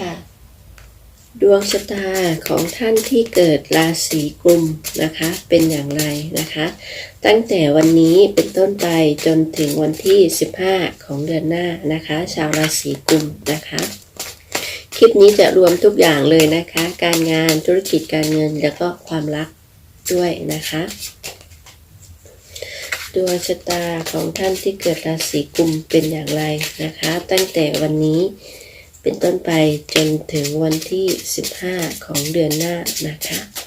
ค่ะ ดวงชะตาของท่านที่เกิดราศีกุมนะคะ เป็นอย่างไรนะคะ ตั้งแต่วันนี้เป็นต้นไปจนถึงวันที่ 15 ของเดือนหน้านะคะ ชาวราศีกุมนะคะคลิปนี้จะรวมทุกอย่างเลยนะคะ การงานธุรกิจการเงินแล้วก็ความรักด้วยนะคะดวงชะตาของท่านที่เกิดราศีกุมเป็นอย่างไรนะคะ ตั้งแต่วันนี้ เป็นต้นไปจนถึงวันที่ 15 ของเดือนหน้านะคะ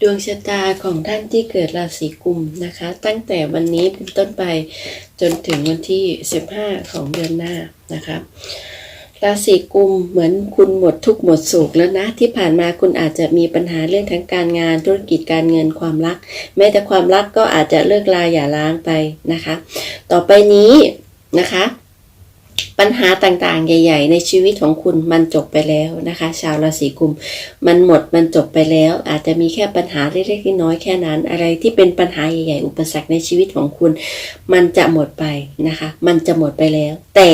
ดวงชะตาของท่านที่เกิดราศีกุมนะคะ ตั้งแต่วันนี้เป็นต้นไปจนถึงวันที่ 15 ของเดือนหน้านะคะราศีกุมเหมือนคุณหมดทุกหมดโศกแล้วนะ ที่ผ่านมาคุณอาจจะมีปัญหาเรื่องทั้งการงานธุรกิจการเงินความรัก แม้แต่ความรักก็อาจจะเลิกลาอย่าร้างไปนะคะ ต่อไปนี้นะคะ ปัญหาต่างๆ ใหญ่ ๆ ในชีวิตของคุณมันจบไปแล้วนะคะ ชาวราศีกุม มันหมดมันจบไปแล้ว อาจจะมีแค่ปัญหาเล็กๆน้อยๆแค่นั้น อะไรที่เป็นปัญหาใหญ่ๆ อุปสรรคในชีวิตของคุณ มันจะหมดไปนะคะ มันจะหมดไปแล้ว แต่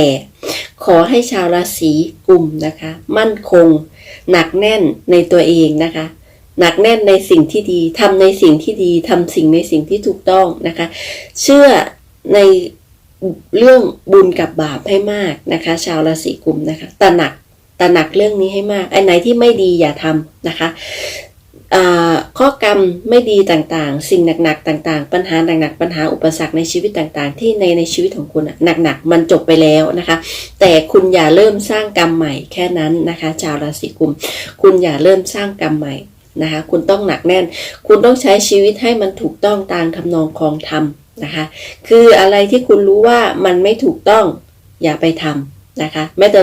ขอให้ชาวราศีกุมนะคะ มั่นคง หนักแน่นในตัวเองนะคะหนักแน่นในสิ่งที่ดีทำในสิ่งที่ดีทำสิ่งในสิ่งที่ถูกต้องนะคะ เชื่อใน เรื่องบุญกับบาปให้มากนะคะ ชาวราศีกุมนะคะตระหนักตระหนักเรื่องนี้ให้มากไอ้ไหนที่ไม่ดีอย่าทำนะคะข้อกรรมไม่ดีต่างๆ สิ่งหนักๆต่างๆ ปัญหาหนักๆปัญหาอุปสรรคในชีวิตต่างๆ ที่ในในชีวิตของคุณหนักๆ มันจบไปแล้วนะคะ แต่คุณอย่าเริ่มสร้างกรรมใหม่แค่นั้นนะคะ ชาวราศีกุม คุณอย่าเริ่มสร้างกรรมใหม่นะคะ คุณต้องหนักแน่น คุณต้องใช้ชีวิตให้มันถูกต้องตามทำนองคองธรรม นะคะ คืออะไรที่คุณรู้ว่ามันไม่ถูกต้องอย่าไปทำนะคะแม้แต่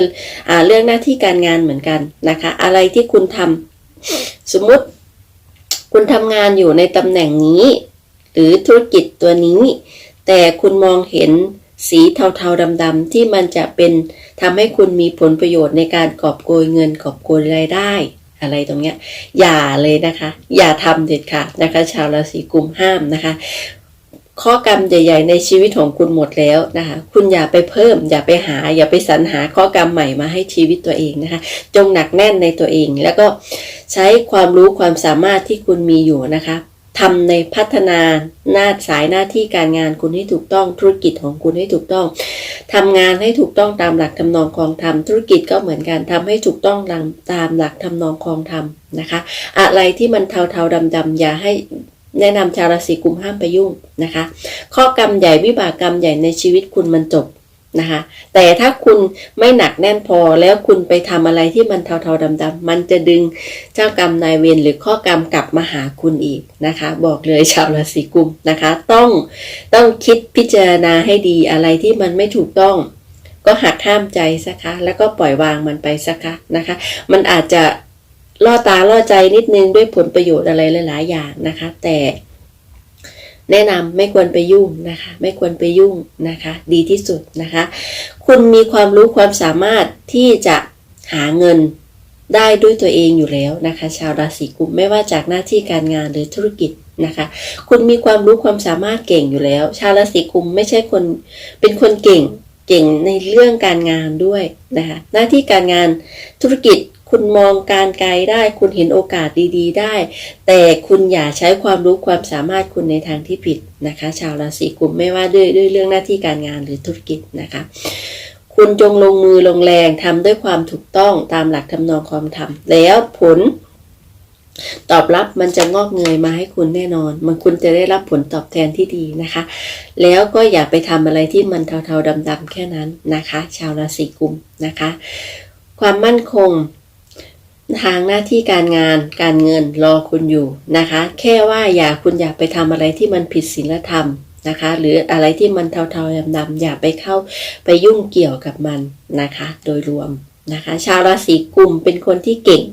เรื่องหน้าที่การงานเหมือนกันนะคะ อะไรที่คุณทำสมมุติคุณทำงานอยู่ในตำแหน่งนี้ หรือธุรกิจตัวนี้ แต่คุณมองเห็นสีเทาๆดำๆที่มันจะเป็นทำให้คุณมีผลประโยชน์ในการกอบโกยเงินกอบโกยรายได้อะไรตรงเนี้ยอย่าเลยนะคะ อย่าทำเด็ดขาดนะคะ ชาวราศีกุมห้ามนะคะ ข้อกรรมใหญ่ ๆ ในชีวิตของคุณหมดแล้วนะคะ คุณอย่าไปเพิ่ม อย่าไปหา อย่าไปสรรหาข้อกรรมใหม่มาให้ชีวิตตัวเองนะคะ จงหนักแน่นในตัวเอง แล้วก็ใช้ความรู้ความสามารถที่คุณมีอยู่นะคะทำในพัฒนาหน้าสายหน้าที่การงานคุณให้ถูกต้องธุรกิจของคุณให้ถูกต้องทำงานให้ถูกต้องตามหลักทำนองคลองธรรมธุรกิจก็เหมือนกันทำให้ถูกต้องตามหลักทำนองคลองธรรมนะคะ อะไรที่มันเทาๆดำๆอย่าให้ แนะนำชาวราศีกุมห้ามไปยุ่งนะคะ ข้อกรรมใหญ่วิบากกรรมใหญ่ในชีวิตคุณมันจบนะคะ แต่ถ้าคุณไม่หนักแน่นพอแล้วคุณไปทำอะไรที่มันเทาๆดำๆมันจะดึงเจ้ากรรมนายเวรหรือข้อกรรมกลับมาหาคุณอีกนะคะ บอกเลยชาวราศีกุมนะคะ ต้องต้องคิดพิจารณาให้ดีอะไรที่มันไม่ถูกต้อง ก็หักห้ามใจสักคะแล้วก็ปล่อยวางมันไปสักคะนะคะ มันอาจจะ ล่อตาล่อใจนิดนึงด้วยผลประโยชน์อะไรหลายๆอย่างนะคะ แต่แนะนำไม่ควรไปยุ่งนะคะ ไม่ควรไปยุ่งนะคะ ดีที่สุดนะคะ คุณมีความรู้ความสามารถที่จะหาเงินได้ด้วยตัวเองอยู่แล้วนะคะ ชาวราศีกุมไม่ว่าจากหน้าที่การงานหรือธุรกิจนะคะ คุณมีความรู้ความสามารถเก่งอยู่แล้ว ชาวราศีกุมไม่ใช่คนเป็นคนเก่งเก่งในเรื่องการงานด้วยนะคะ หน้าที่การงานธุรกิจ คุณมองการไกลได้ คุณเห็นโอกาสดีๆ ได้ แต่คุณอย่าใช้ความรู้ความสามารถคุณในทางที่ผิดนะคะ ชาวราศีกุมไม่ว่าด้วยด้วยเรื่องหน้าที่การงานหรือธุรกิจนะคะ คุณจงลงมือลงแรงทำด้วยความถูกต้องตามหลักทำนองความธรรมแล้วผลตอบรับมันจะงอกเงยมาให้คุณแน่นอน มันคุณจะได้รับผลตอบแทนที่ดีนะคะ แล้วก็อย่าไปทำอะไรที่มันเทาๆดำๆแค่นั้นนะคะ ชาวราศีกุมนะคะ ความมั่นคง ทางหน้าที่การงานการเงินรอคุณอยู่นะคะ แค่ว่าอย่าคุณอย่าไปทำอะไรที่มันผิดศีลธรรมนะคะ หรืออะไรที่มันเทาๆดำๆอย่าไปเข้าไปยุ่งเกี่ยวกับมันนะคะ โดยรวมนะคะ ชาวราศีกุมเป็นคนที่เก่ง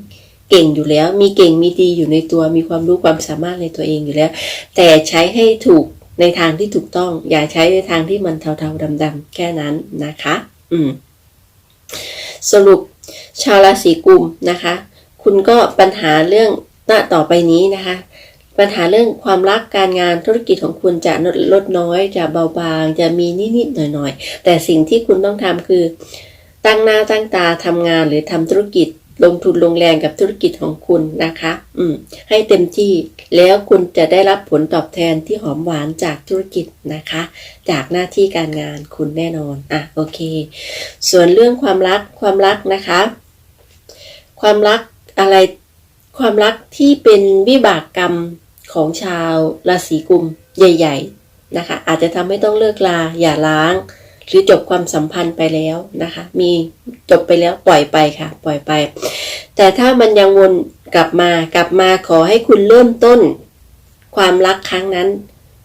เก่งอยู่แล้ว มีเก่งมีดีอยู่ในตัว มีความรู้ความสามารถในตัวเองอยู่แล้ว แต่ใช้ให้ถูกในทางที่ถูกต้อง อย่าใช้ในทางที่มันเทาๆดำๆแค่นั้นนะคะ อืม สรุป ชาวราศีกุมนะคะ คุณก็ปัญหาเรื่องหน้าต่อไปนี้นะคะ ปัญหาเรื่องความรักการงานธุรกิจของคุณจะลดลดน้อย จะเบาบาง จะมีนิดๆหน่อยๆแต่สิ่งที่คุณต้องทำคือ ตั้งหน้าตั้งตาทำงานหรือทำธุรกิจ ลงทุนลงแรงกับธุรกิจของคุณนะคะ อืม ให้เต็มที่แล้วคุณจะได้รับผลตอบแทนที่หอมหวานจากธุรกิจนะคะ จากหน้าที่การงานคุณแน่นอน อะ โอเค ส่วนเรื่องความรัก ความรักนะคะ ความรักอะไร ความรักที่เป็นวิบากกรรมของชาวราศีกุมใหญ่ ๆ นะคะ อาจจะทำให้ต้องเลิกลา อย่าล้าง หรือจบความสัมพันธ์ไปแล้วนะคะ มีจบไปแล้วปล่อยไปค่ะ ปล่อยไป แต่ถ้ามันยังวนกลับมากลับมาขอให้คุณเริ่มต้น ความรักครั้งนั้น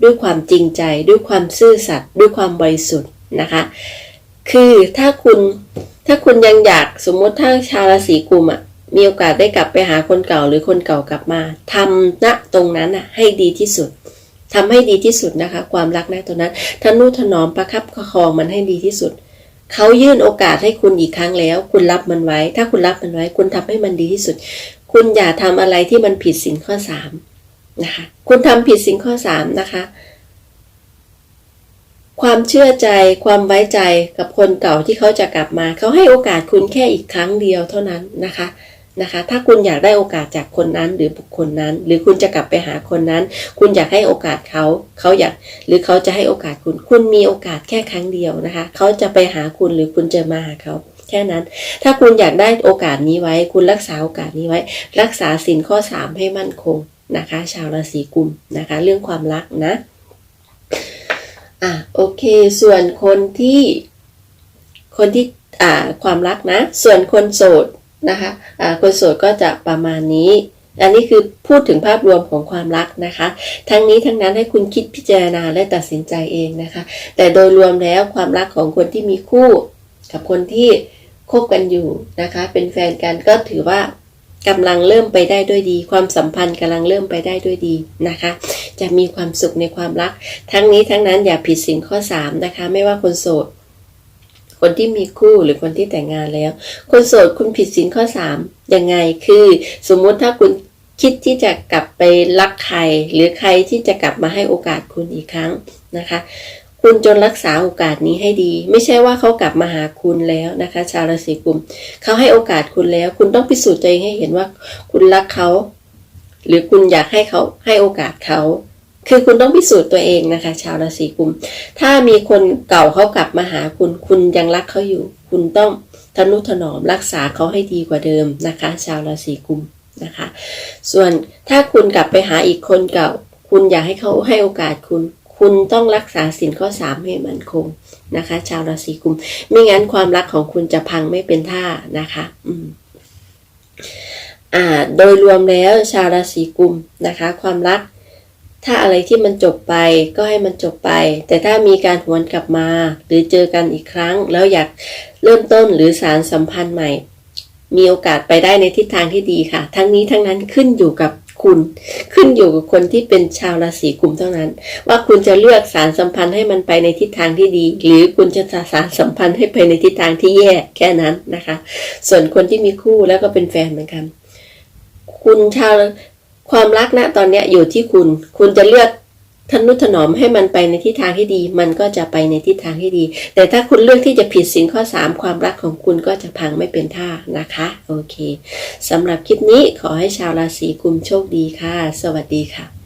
ด้วยความจริงใจ ด้วยความซื่อสัตย์ด้วยความบริสุทธิ์นะคะ คือถ้าคุณถ้าคุณยังอยากสมมติถ้าชาวราศีกุมอะมีโอกาสได้กลับไปหาคนเก่าหรือคนเก่ากลับมาทำณตรงนั้นอะให้ดีที่สุด ทำให้ดีที่สุดนะคะ ความรักณตรงนั้นทนุถนอมประคับประคองมันให้ดีที่สุด เขายื่นโอกาสให้คุณอีกครั้งแล้ว คุณรับมันไว้ ถ้าคุณรับมันไว้ คุณทำให้มันดีที่สุด คุณอย่าทำอะไรที่มันผิดสินข้อสามนะคะ คุณทำผิดสินข้อสามนะคะ ความเชื่อใจ ความไว้ใจกับคนเก่าที่เขาจะกลับมา เขาให้โอกาสคุณแค่อีกครั้งเดียวเท่านั้นนะคะ นะคะ ถ้าคุณอยากได้โอกาสจากคนนั้นหรือบุคคลนั้น หรือคุณจะกลับไปหาคนนั้น คุณอยากให้โอกาสเขา เขาอยากหรือเขาจะให้โอกาสคุณ คุณมีโอกาสแค่ครั้งเดียวนะคะ เขาจะไปหาคุณหรือคุณจะมาหาเขาแค่นั้น ถ้าคุณอยากได้โอกาสนี้ไว้ คุณรักษาโอกาสนี้ไว้ รักษาสินข้อสามให้มั่นคงนะคะ ชาวราศีกุมนะคะ เรื่องความรักนะอะโอเค ส่วนคนที่คนที่อ่าความรักนะ ส่วนคนโสด นะคะคนโสดก็จะประมาณนี้ อันนี้คือพูดถึงภาพรวมของความรักนะคะ ทั้งนี้ทั้งนั้นให้คุณคิดพิจารณาและตัดสินใจเองนะคะ แต่โดยรวมแล้วความรักของคนที่มีคู่ กับคนที่คบกันอยู่นะคะ เป็นแฟนกันก็ถือว่ากำลังเริ่มไปได้ด้วยดี ความสัมพันธ์กำลังเริ่มไปได้ด้วยดีนะคะ จะมีความสุขในความรัก ทั้งนี้ทั้งนั้นอย่าผิดสิ่งข้อ 3 นะคะ ไม่ว่าคนโสด คนที่มีคู่หรือคนที่แต่งงานแล้ว คนโสดคุณผิดสินข้อ3ยังไงคือสมมุติถ้าคุณคิดที่จะกลับไปรักใคร หรือใครที่จะกลับมาให้โอกาสคุณอีกครั้งนะคะ คุณจนรักษาโอกาสนี้ให้ดี ไม่ใช่ว่าเขากลับมาหาคุณแล้วนะคะ ชาวราศีกุมเขาให้โอกาสคุณแล้ว คุณต้องพิสูจน์ตัวเองให้เห็นว่า คุณรักเขา หรือคุณอยากให้เขาให้โอกาสเขา คือคุณต้องพิสูจน์ตัวเองนะคะ ชาวราศีกุม ถ้ามีคนเก่าเขากลับมาหาคุณ คุณยังรักเขาอยู่ คุณต้องทนุถนอมรักษาเขาให้ดีกว่าเดิมนะคะ ชาวราศีกุมนะคะ ส่วนถ้าคุณกลับไปหาอีกคนเก่า คุณอยากให้เขาให้โอกาสคุณ คุณต้องรักษาสินข้อสามให้มั่นคงนะคะ ชาวราศีกุมไม่งั้นความรักของคุณจะพังไม่เป็นท่านะคะ อืมอ่า โดยรวมแล้วชาวราศีกุมนะคะ ความรัก ถ้าอะไรที่มันจบไปก็ให้มันจบไป แต่ถ้ามีการหวนกลับมา หรือเจอกันอีกครั้ง แล้วอยากเริ่มต้นหรือสารสัมพันธ์ใหม่ มีโอกาสไปได้ในทิศทางที่ดีค่ะ ทั้งนี้ทั้งนั้นขึ้นอยู่กับคุณ ขึ้นอยู่กับคนที่เป็นชาวราศีกุมเท่านั้น ว่าคุณจะเลือกสารสัมพันธ์ให้มันไปในทิศทางที่ดี หรือคุณจะสารสัมพันธ์ให้ไปในทิศทางที่แย่แค่นั้นนะคะ ส่วนคนที่มีคู่แล้วก็เป็นแฟนเหมือนกัน คุณชาว ความรักนะตอนเนี้ยอยู่ที่คุณ คุณจะเลือกทนุถนอมให้มันไปในทิศทางที่ดี มันก็จะไปในทิศทางที่ดี แต่ถ้าคุณเลือกที่จะผิดสินข้อ 3 ความรักของคุณก็จะพังไม่เป็นท่านะคะ โอเคสำหรับคลิปนี้ขอให้ชาวราศีกุมโชคดีค่ะ สวัสดีค่ะ